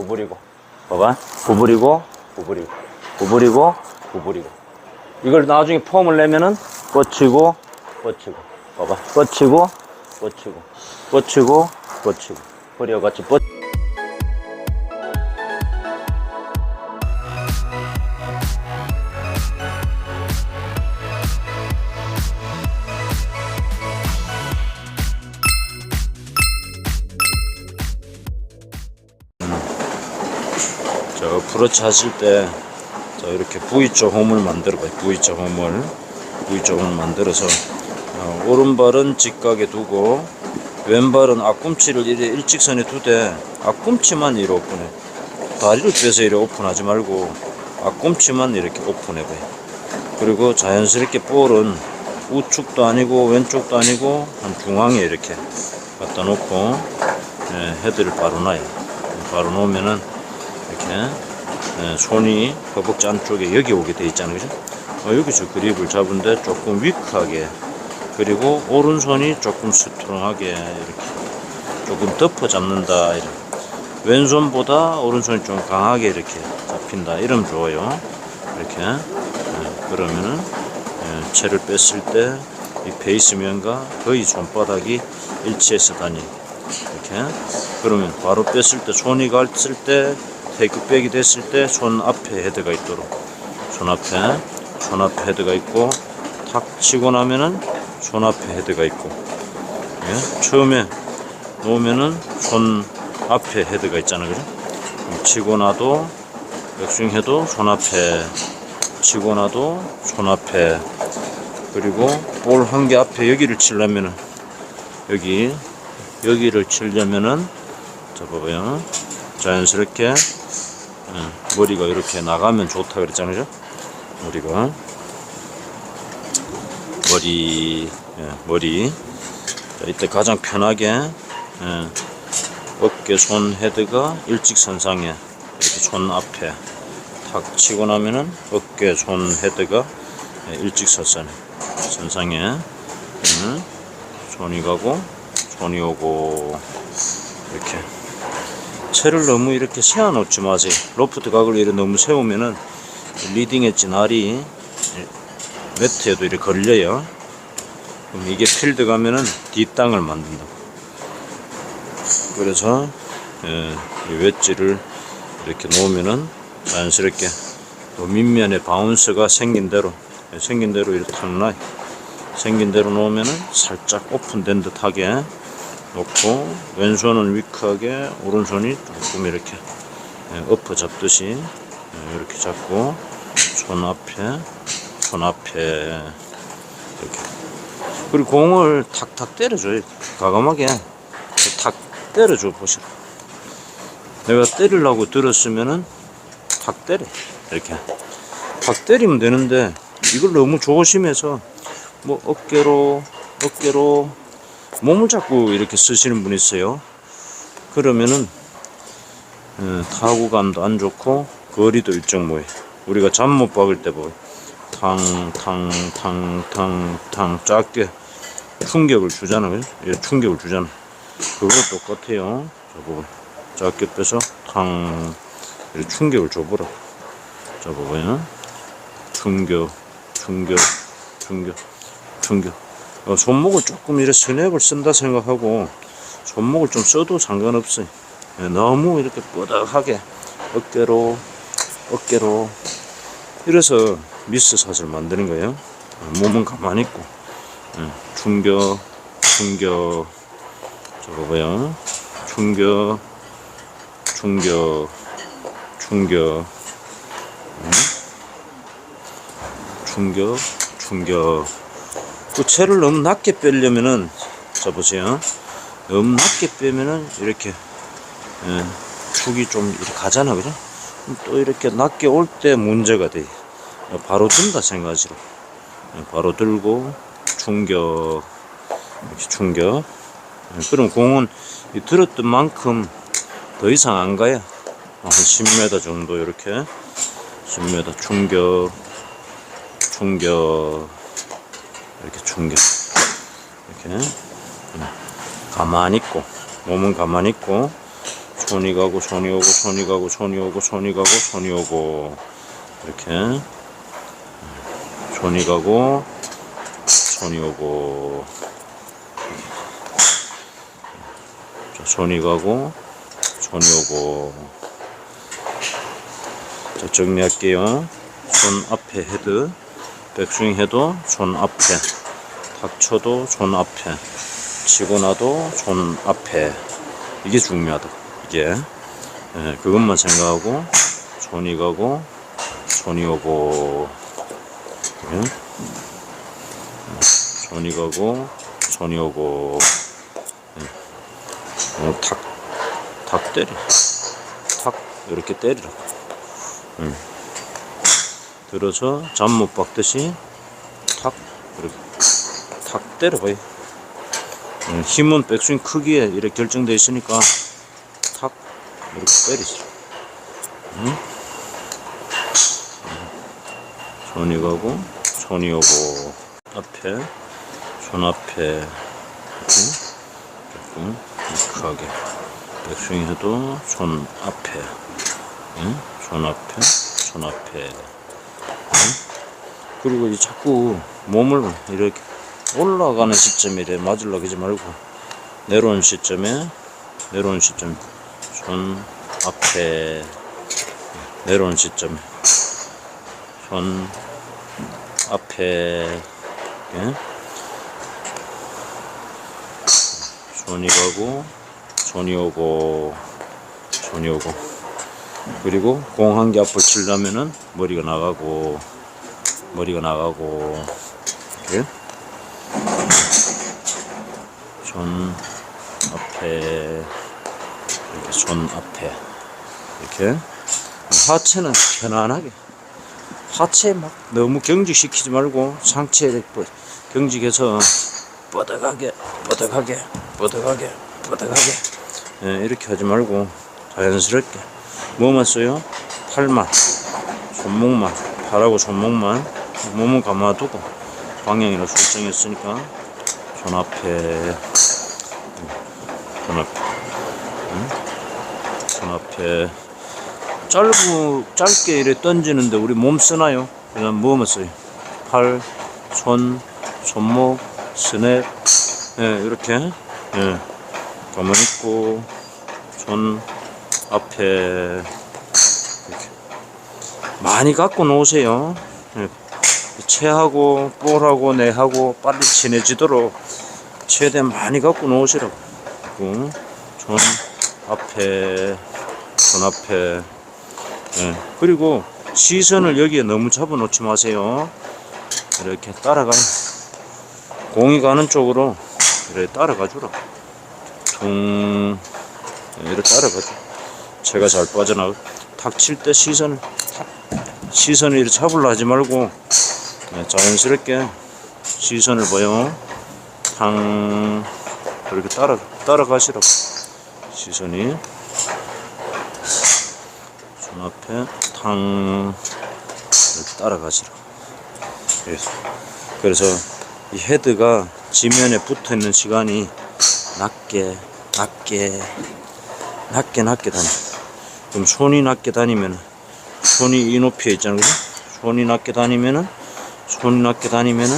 구부리고 봐봐. 구부리고 구부리고 구부리고 구부리고. 이걸 나중에 폼을 내면은 뻗치고 뻗치고 봐봐. 뻗치고 뻗치고 뻗치고 뻗치고. 허리와 같이 뻗 브러치 하실 때 자, 이렇게 V자 홈을 만들어 봐요. V자 홈을 V자 홈을 만들어서 어, 오른발은 직각에 두고 왼발은 앞꿈치를 이래 일직선에 두되 앞꿈치만 이렇게 오픈해. 다리를 빼서 이렇게 오픈하지 말고 앞꿈치만 이렇게 오픈해 봐요. 그리고 자연스럽게 볼은 우측도 아니고 왼쪽도 아니고 한 중앙에 이렇게 갖다 놓고 예, 헤드를 바로 놔요. 바로 놓으면은 이렇게 예, 손이 허벅지 안쪽에 여기 오게 돼 있잖아요. 그죠? 어, 여기서 그립을 잡은데 조금 위크하게 그리고 오른손이 조금 스트롱하게 이렇게 조금 덮어 잡는다 이런 왼손보다 오른손이 좀 강하게 이렇게 잡힌다 이러면 좋아요. 이렇게. 예, 그러면은 예, 채를 뺐을 때 이 베이스 면과 거의 손바닥이 일치해서 다니. 이렇게. 그러면 바로 뺐을 때 손이 갔을 때 테이크 백이 됐을 때 손 앞에 헤드가 있도록. 손 앞에 손 앞에 헤드가 있고 탁 치고 나면은 손 앞에 헤드가 있고. 예? 처음에 놓으면은 손 앞에 헤드가 있잖아요 그죠 치고 나도 백스윙 해도 손 앞에 치고 나도 손 앞에. 그리고 볼 한 개 앞에 여기를 치려면은 여기 여기를 치려면은 자 봐봐요. 자연스럽게 예, 머리가 이렇게 나가면 좋다 그랬잖아요? 머리가. 머리 예, 머리. 자, 이때 가장 편하게 예, 어깨 손 헤드가 일직선상에 이렇게 손 앞에 탁 치고 나면은 어깨 손 헤드가 예, 일직선상에 선상에 예, 손이 가고 손이 오고 이렇게 채를 너무 이렇게 세워 놓지 마세요. 로프트 각을 이렇게 너무 세우면은 리딩 엣지 날이 매트에도 이렇게 걸려요. 그럼 이게 필드 가면은 뒷땅을 만든다. 그래서 예, 이 웨지를 이렇게 놓으면은 자연스럽게 또 밑면에 바운스가 생긴 대로 예, 생긴 대로 이렇게 탁 놔요. 생긴 대로 놓으면은 살짝 오픈된 듯하게 놓고 왼손은 위크하게 오른손이 조금 이렇게 예, 엎어 잡듯이 예, 이렇게 잡고 손 앞에 손 앞에 이렇게. 그리고 공을 탁탁 때려줘요. 과감하게 탁 때려줘 보시라 내가 때리려고 들었으면은 탁 때려. 이렇게. 탁 때리면 되는데 이걸 너무 조심해서 뭐 어깨로 어깨로 몸을 자꾸 이렇게 쓰시는 분이 있어요. 그러면은 어, 타구감도 안 좋고 거리도 일정 뭐해. 우리가 잠 못 박을 때 뭐, 탕탕탕탕탕 작게 충격을 주잖아 요. 예, 충격을 주잖아. 그거 똑같아요. 저 부분 작게 빼서 탕 이렇게 충격을 줘보라. 저 부분요. 충격, 충격, 충격, 충격. 어, 손목을 조금 이렇게 스냅을 쓴다 생각하고 손목을 좀 써도 상관없어요. 예, 너무 이렇게 뻗어하게 어깨로 어깨로 이래서 미스 샷을 만드는 거예요. 어, 몸은 가만히 있고 예, 충격 충격 저거 봐요. 충격 충격 충격 음? 충격 충격 그 채를 너무 낮게 빼려면은 자 보세요. 너무 낮게 빼면은 이렇게 예, 축이 좀 이렇게 가잖아 그죠? 또 이렇게 낮게 올 때 문제가 돼. 바로 든다 생각하시라 예, 바로 들고 충격 이렇게 충격. 예, 그럼 공은 이 들었던 만큼 더 이상 안 가요. 한 10m 정도 이렇게. 10m 충격 충격 이렇게 충격 이렇게. 음, 가만히 있고 몸은 가만히 있고 손이 가고 손이 오고 손이 가고 손이 오고 손이 가고 손이 오고. 이렇게. 손이 가고 손이 오고. 자, 손이 가고 손이 오고. 자 정리할게요. 손 앞에 헤드 백스윙 해도 손 앞에 닥쳐도 손 앞에 치고 나도 손 앞에. 이게 중요하다. 이게. 예, 그것만 생각하고 손이 가고 손이 오고. 예? 손이 가고 손이 오고. 예. 어, 탁, 탁 때려 탁 이렇게 때리라고 예. 들어서 잠 못 박듯이 탁 이렇게 탁 때려봐요 음, 힘은 백스윙 크기에 이렇게 결정되어 있으니까 탁 이렇게 때리죠. 음? 손이 가고 손이 오고 앞에 손 앞에 조금 크게 백스윙 해도 손 앞에 응? 손 앞에 손 앞에 응? 그리고 이 자꾸 몸을 이렇게 올라가는 시점에 이래 맞으려고 하지 말고 내려오는 시점에 내려오는 시점. 손 앞에. 내려오는 시점에 손 앞에. 예? 손이 가고 손이 오고 손이 오고 그리고 공한개 앞을 치려면은 머리가 나가고 머리가 나가고 이렇게. 손 앞에 이렇게 손 앞에 이렇게. 하체는 편안하게. 하체 막 너무 경직시키지 말고 상체를 뭐 경직해서 뻗어가게 뻗어가게 뻗어가게 뻗어가게. 예, 이렇게 하지 말고 자연스럽게 뭐만 써요? 팔만 손목만 팔하고 손목만. 몸은 감아두고 방향이나 설정했으니까. 손 앞에 손 앞에 응? 손 앞에 짧고 짧게 이래 던지는데 우리 몸 쓰나요? 그냥 뭐만 써요? 팔, 손, 손목, 스냅. 예, 이렇게. 예, 가만히 있고. 손 앞에 이렇게 많이 갖고 놓으세요. 예, 채하고 볼하고 내하고 빨리 친해지도록 최대한 많이 갖고 놓으시라고. 그리고 손 앞에, 손 앞에. 예. 그리고 시선을 여기에 너무 잡아 놓지 마세요. 이렇게 따라가요. 공이 가는 쪽으로 이렇게 따라가 주라. 퉁, 예, 이렇게 따라가죠. 제가 잘 빠져나가. 탁칠 때 시선을 탁, 시선을 이렇게 잡으려 하지 말고 네, 자연스럽게 시선을 봐요. 탕 이렇게 따라 따라가시라고 시선이 손 앞에 탕 이렇게 따라가시라고. 그래서 이 헤드가 지면에 붙어 있는 시간이 낮게 낮게 낮게 낮게 다니. 그럼 손이 낮게 다니면 손이 이 높이에 있잖아요. 손이 낮게 다니면은 손이 낮게 다니면은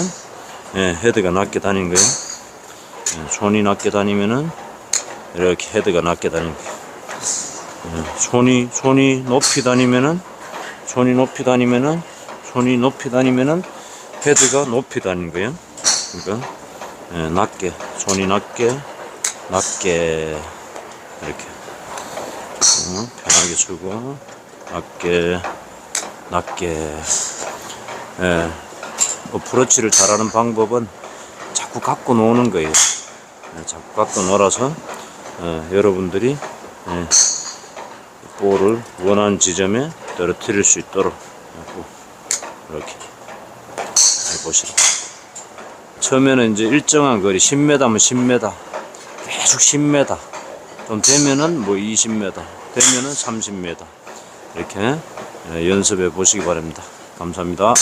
예, 헤드가 낮게 다니는 거예요. 예, 손이 낮게 다니면은 이렇게 헤드가 낮게 다니는 거예요. 예, 손이 손이 높이 다니면은 손이 높이 다니면은 손이 높이 다니면은 헤드가 높이 다니는 거예요. 그러니까 예, 낮게 손이 낮게 낮게 이렇게 어, 편하게 쓰고 낮게 낮게 예, 어프로치를 잘하는 방법은 자꾸 갖고 노는 거예요. 예, 자꾸 갖고 놀아서 예, 여러분들이 예, 볼을 원하는 지점에 떨어뜨릴 수 있도록 이렇게 해보시라. 처음에는 이제 일정한 거리 10m면 10m 계속 10m 좀 되면은 뭐 20m 되면은 30m 이렇게 예, 연습해 보시기 바랍니다. 감사합니다.